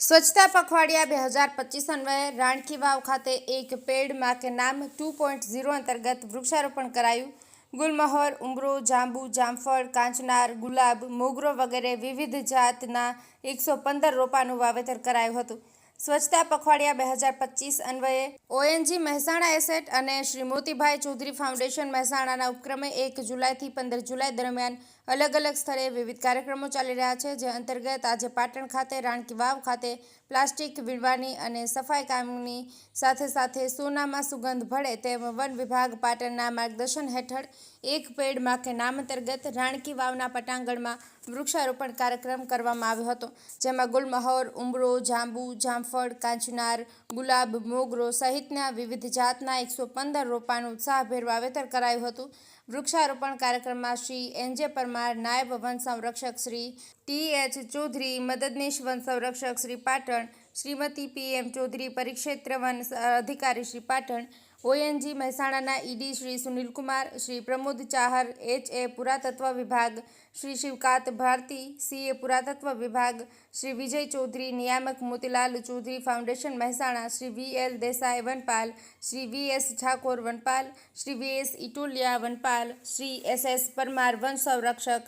સ્વચ્છતા પખવાડિયા બે હજાર પચીસ અન્વયે રાણકી વાવ ખાતે એક પેડમાં કે નામ ટુ પોઈન્ટ ઝીરો અંતર્ગત વૃક્ષારોપણ કરાયું. ગુલમહોર, ઉમરો, જાંબુ, જામફળ, કાંચનાર, ગુલાબ, મોગરો વગેરે વિવિધ જાતના એકસો પંદર રોપાનું વાવેતર કરાયું હતું. સ્વચ્છતા પખવાડિયા બે હજાર પચીસ અન્વયે ઓએનજી મહેસાણા એસેટ અને શ્રી મોતીભાઈ ચૌધરી ફાઉન્ડેશન મહેસાણાના ઉપક્રમે એક જુલાઈથી પંદર જુલાઈ દરમિયાન અલગ અલગ સ્થળે વિવિધ કાર્યક્રમો ચાલી રહ્યા છે, જે અંતર્ગત આજે પાટણ ખાતે, રાણકી વાવ ખાતે પ્લાસ્ટિક વીણવાની અને સફાઈ કામની સાથે સાથે સોનામાં સુગંધ ભળે તેમ વન વિભાગ પાટણના માર્ગદર્શન હેઠળ એક પેડ માખે નામ અંતર્ગત રાણકી વાવના પટાંગણમાં વૃક્ષારોપણ કાર્યક્રમ કરવામાં આવ્યો હતો, જેમાં ગુલમહોર, ઉમરો, જાંબુ, જામફળ, કાંચનાર, ગુલાબ, મોગરો સહિતના વિવિધ જાતના એકસો પંદર રોપાનું ઉત્સાહભેર વાવેતર કરાયું હતું. વૃક્ષારોપણ કાર્યક્રમમાં શ્રી એનજે પરમાર, નાયબ વન સંરક્ષક શ્રી ટી એચ ચૌધરી, મદદનીશ વન સંરક્ષક શ્રી પાટણ શ્રીમતી પીએમ ચૌધરી પરિક્ષેત્ર વન અધિકારી Shri Patan, O N G મહેસાણાના ED Shri Sunilkumar, Shri Pramod Chahar, H. A. પુરાતત્વ વિભાગ, શ્રી શિવકાંત ભારતી સીએ પુરાતત્વ વિભાગ, શ્રી વિજય ચૌધરી, નિયામક Motilal Chaudhary, foundation Mehsana, Shri V. L. Desai વનપાલ, Shri V. S. Thakor વનપાલ, શ્રી વી. એસ. ઇટોલિયા વનપાલ, શ્રી એસ. એસ. પરમાર વન સંરક્ષક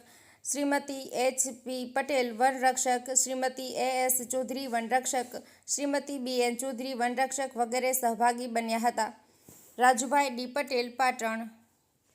શ્રીમતી એચ પી પટેલ વનરક્ષક, શ્રીમતી એ એસ ચૌધરી વનરક્ષક, શ્રીમતી બી એન ચૌધરી વનરક્ષક વગેરે સહભાગી બન્યા હતા. રાજુભાઈ ડી પટેલ પાટણ